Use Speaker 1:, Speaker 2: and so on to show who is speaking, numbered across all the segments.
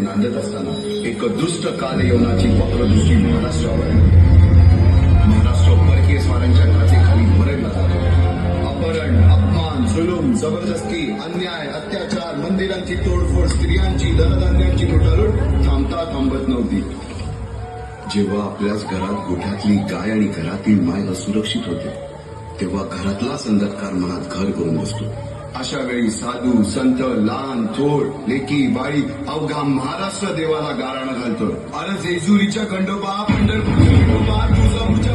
Speaker 1: नांदत असताना एक दुष्ट काल येवनाची वक्रदृष्टी महाराष्ट्रावर आहे. महाराष्ट्र परकीय स्वारांच्या खाली मरडला जातो. अपहरण अपमान जुलूम जबरदस्ती अन्याय अत्याचार मंदिरांची तोडफोड स्त्रियांची धनधान्यांची लुटालूट थांबता थांबत नव्हती. जेव्हा आपल्याच घरात गोठ्यातली गाय आणि घरातील माय असुरक्षित होते तेव्हा घरातलाच अंधकार मनात घर करून बसतो. अशा वेळी साधू संत लहान थोर लेकी बाई अवघा महाराष्ट्र देवाला गाराणं घालतो अरे जेजुरीच्या खंडोबा पंढरपूरच्या खंडोबा तुळजापूरच्या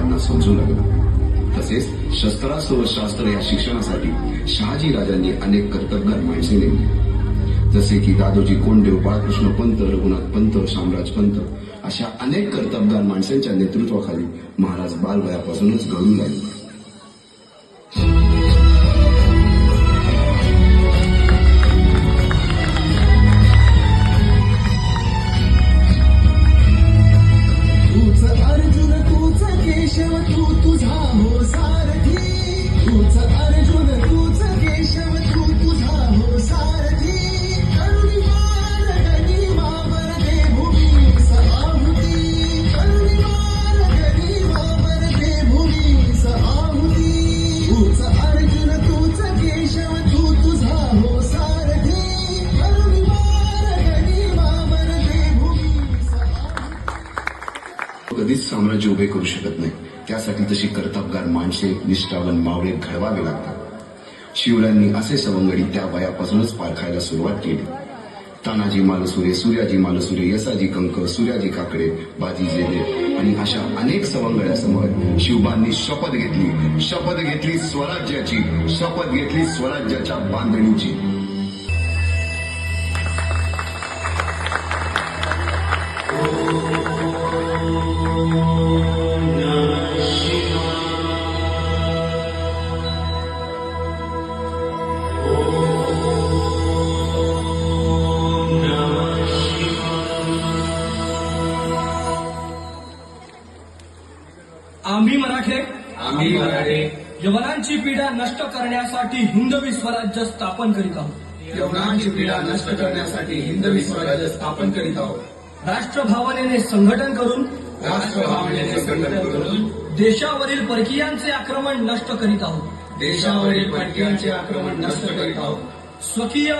Speaker 1: फरक समजू लागला. तसेच शस्त्रास्त्र व शास्त्र या शिक्षणासाठी शहाजी राजांनी अनेक कर्तबगार माणसे नेमली. जसे की दादोजी कोंडदेव बाळकृष्ण पंत रघुनाथ पंत शामराज पंत अशा अनेक कर्तबगार माणसांच्या नेतृत्वाखाली महाराज बालवयापासूनच घडू लागले
Speaker 2: तूच केशव तू तुझा हो सारथी. तूच अर्जुन तूच केशव
Speaker 1: ध्वज उभे करू शकत नाही. त्यासाठी तशी कर्तबगार माणसे निष्ठावन मावळे घडवावे लागतात. शिवरायांनी असे सवंगडी त्या वयापासूनच पारखायला सुरुवात केली. तानाजी मालसुरे सूर्याजी मालसुरे यसाजी कंक सूर्याजी काकडे बाजी जेले आणि अशा अनेक सवंगड्यासमोर शिवबांनी शपथ घेतली. शपथ घेतली स्वराज्याची शपथ घेतली स्वराज्याच्या बांधणीची.
Speaker 3: आम्ही मराठे.
Speaker 4: आम्ही मराठे.
Speaker 3: यवनांची पीडा नष्ट करण्यासाठी हिंदवी स्वराज्य स्थापन करीत आहोत.
Speaker 4: यवनांची पीडा नष्ट करण्यासाठी हिंदवी स्वराज्य स्थापन करीत आहोत.
Speaker 3: राष्ट्रभावनेने संघटन करून
Speaker 4: करून
Speaker 3: देशावरील परकीयांचे आक्रमण नष्ट करीत आहोत.
Speaker 4: देशावरील परकीयांचे आक्रमण नष्ट करीत आहोत.
Speaker 3: स्वकीय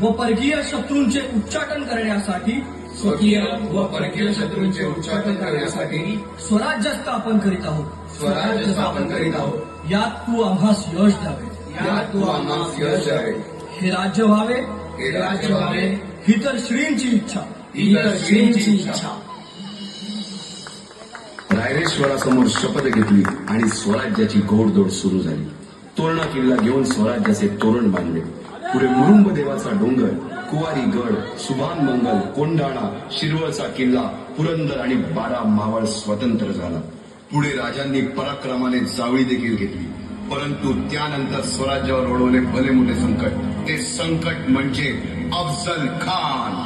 Speaker 3: व परकीय शत्रूंचे उच्चाटन करण्यासाठी
Speaker 4: स्वकीय व परकीय शत्रूंचे उच्चाटन करण्यासाठी
Speaker 3: स्वराज्य स्थापन करीत आहोत.
Speaker 4: स्वराज्य स्थापन करीत आहोत.
Speaker 3: यात तू आम्हास यश द्यावे.
Speaker 4: यात तू आम्हास यश द्यावे.
Speaker 3: हे राज्य व्हावे.
Speaker 4: हे राज्य व्हावे.
Speaker 3: ही तर श्रींची इच्छा.
Speaker 4: ही तर श्रींची इच्छा.
Speaker 1: रायरेश्वरासमोर शपथ घेतली आणि स्वराज्याची गोडदोड सुरू झाली. तोरणा किल्ला घेऊन स्वराज्याचे तोरण बांधले. पुढे मुरुंब देवाचा डोंगर कुवारी गड सुभान मंगल कोंडाणा शिरवळचा किल्ला पुरंदर आणि बारा मावळ स्वतंत्र झाला. पुढे राजांनी पराक्रमाने जावळी देखील घेतली. परंतु त्यानंतर स्वराज्यावर ओढवले भले मोठे संकट. ते संकट म्हणजे अफजल खान.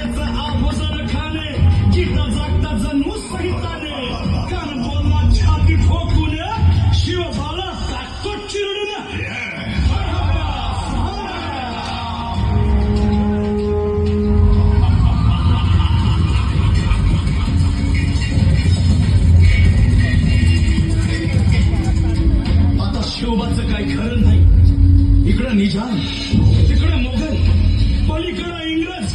Speaker 5: नावतेचं अफजल खाने जिथं जागता जन्मू सहिताने. कान बोलला छाती ठोकून शिवबाला टाकतो चिरडून. आता शिवबाचं काही खरं नाही. इकडं निजाम तिकडं मोगल पलीकडं इंग्रज.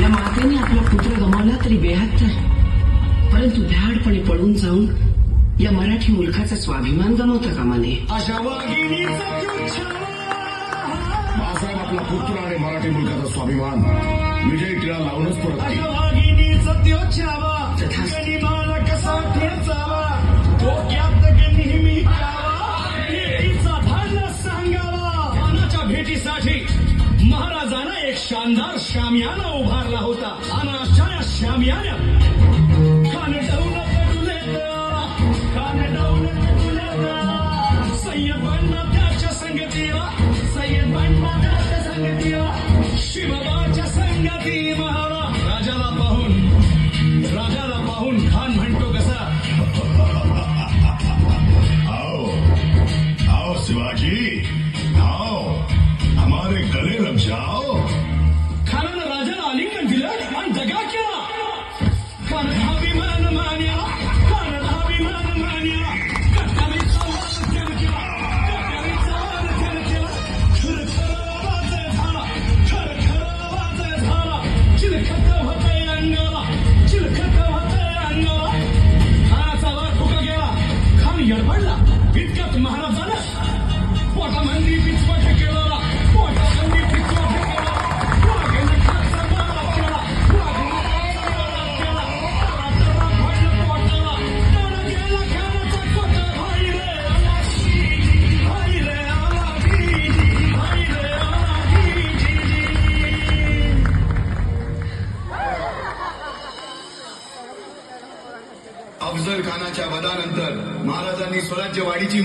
Speaker 6: या मातेने आपला पुत्र गमावला तरी बेहत्तर परंतु भ्याडपणे पळून जाऊन या मराठी मुलखाचा स्वाभिमान गमावता कामा नये.
Speaker 5: अशा वाघिणीचा तो छावा.
Speaker 7: बाळासाहेब आपला पुत्र आणि मराठी मुलकाचा स्वाभिमान. विजय टिळा लावूनच परत
Speaker 5: शानदार शामियाना उभारला होता. आणि अशा शामियाना शिवबाच्या संगती महाराज. राजाला पाहून
Speaker 1: राजाला पाहून खान म्हणतो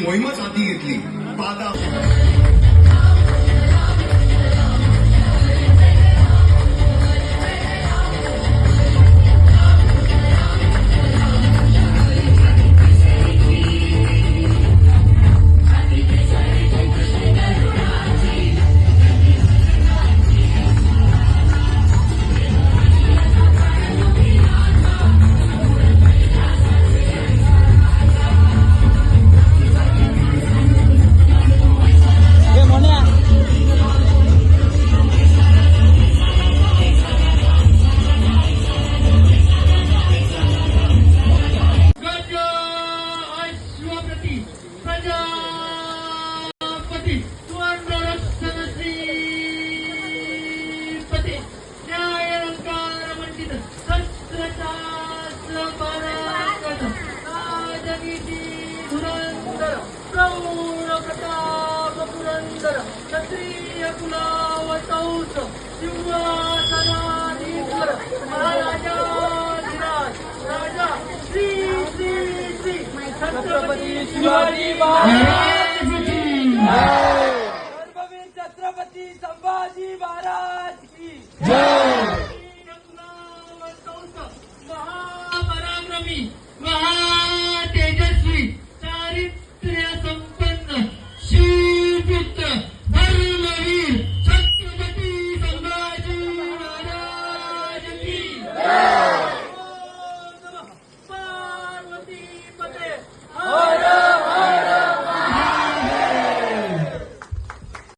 Speaker 1: मोहीमच हाती घेतली. पादा
Speaker 5: राजनीती धुरंधर प्रौढ प्रताप पुरंदर क्षत्रिय कुलावतौस सिंहासनाधीश्वर महाराजाधिराज राजा श्री श्री श्री छत्रपती शिवाजी
Speaker 3: छत्रपती संभाजी महाराज की